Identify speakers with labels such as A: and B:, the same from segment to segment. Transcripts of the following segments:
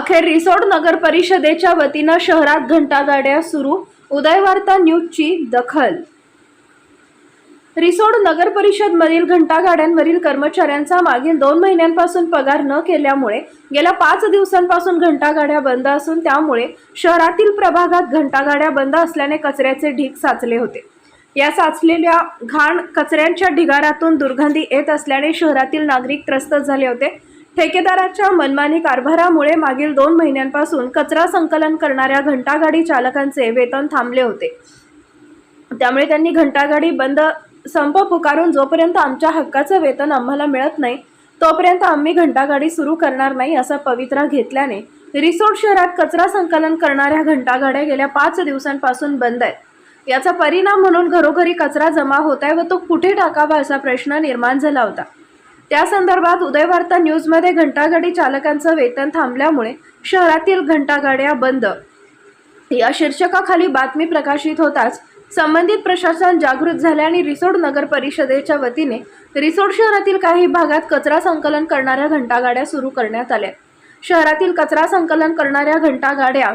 A: अखेर रिसोड नगर परिषदेच्या वतीनं शहरात घंटागाड्या सुरू उदयवार्ता न्यूजची दखल. रिसोड नगर परिषदमधील घंटागाड्यांवरील कर्मचाऱ्यांचा मागील दोन महिन्यांपासून पगार न केल्यामुळे गेल्या पाच दिवसांपासून घंटागाड्या बंद असून त्यामुळे शहरातील प्रभागात घंटागाड्या बंद असल्याने कचऱ्याचे ढीग साचले होते. या साचलेल्या घाण कचऱ्यांच्या ढिगारातून दुर्गंधी येत असल्याने शहरातील नागरिक त्रस्त झाले होते. ठेकेदाराच्या मनमानी कारभारामुळे मागील दोन महिन्यांपासून कचरा संकलन करणाऱ्या घंटागाडी चालकांचे वेतन थांबले होते. त्यामुळे त्यांनी घंटागाडी बंद संप पुकारून जोपर्यंत आमच्या हक्काचं वेतन आम्हाला मिळत नाही तोपर्यंत आम्ही घंटागाडी सुरू करणार नाही असा पवित्रा घेतल्याने रिसोड शहरात कचरा संकलन करणाऱ्या घंटागाड्या गेल्या पाच दिवसांपासून बंद आहेत. याचा परिणाम म्हणून घरोघरी कचरा जमा होत आहे व तो कुठे टाकावा असा प्रश्न निर्माण झाला होता. त्या संदर्भात उदयवार्ता न्यूजमध्ये घंटागाडी चालकांचं वेतन थांबल्यामुळे शहरातील घंटागाड्या बंद. या शीर्षकाखाली बातमी प्रकाशित होताच संबंधित प्रशासन जागृत झाले आणि रिसोड नगर परिषदेच्या वतीने रिसोड शहरातील काही भागात कचरा संकलन करणाऱ्या घंटागाड्या सुरू करण्यात आल्या. शहरातील कचरा संकलन करणाऱ्या घंटागाड्या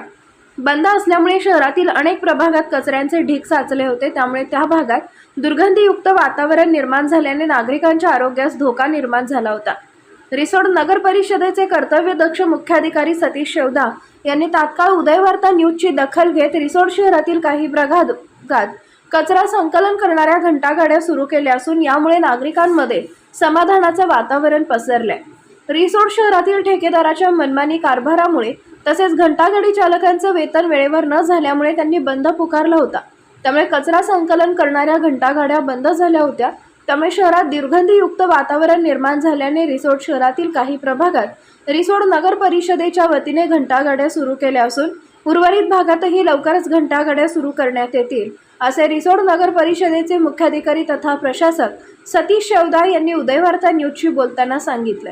A: बंद असल्यामुळे शहरातील अनेक प्रभागात कचऱ्यांचे ढीग साचले होते. त्यामुळे त्या भागात दुर्गंधीयुक्त वातावरण निर्माण झाल्याने नागरिकांच्या आरोग्यास धोका निर्माण झाला होता. रिसोड नगर परिषदेचे कर्तव्यदक्ष मुख्याधिकारी सतीश शेवदा यांनी तात्काळ उदयवार्ता न्यूजची दखल घेत रिसोड शहरातील काही प्रभागात कचरा संकलन करणाऱ्या घंटागाड्या सुरू केल्या असून यामुळे नागरिकांमध्ये समाधानाचं वातावरण पसरलंय. रिसोड शहरातील ठेकेदाराच्या मनमानी कारभारामुळे तसेच घंटागाडी चालकांचं वेतन वेळेवर न झाल्यामुळे त्यांनी बंद पुकारला होता. त्यामुळे कचरा संकलन करणाऱ्या घंटागाड्या बंद झाल्या होत्या. त्यामुळे शहरात दुर्गंधीयुक्त वातावरण निर्माण झाल्याने रिसोड शहरातील काही प्रभागात रिसोड नगर परिषदेच्या वतीने घंटागाड्या सुरू केल्या असून उर्वरित भागातही लवकरच घंटागाड्या सुरू करण्यात येतील असे रिसोड नगर परिषदेचे मुख्याधिकारी तथा प्रशासक सतीश शेवदा यांनी उदयवार्ता न्यूजशी बोलताना सांगितलं.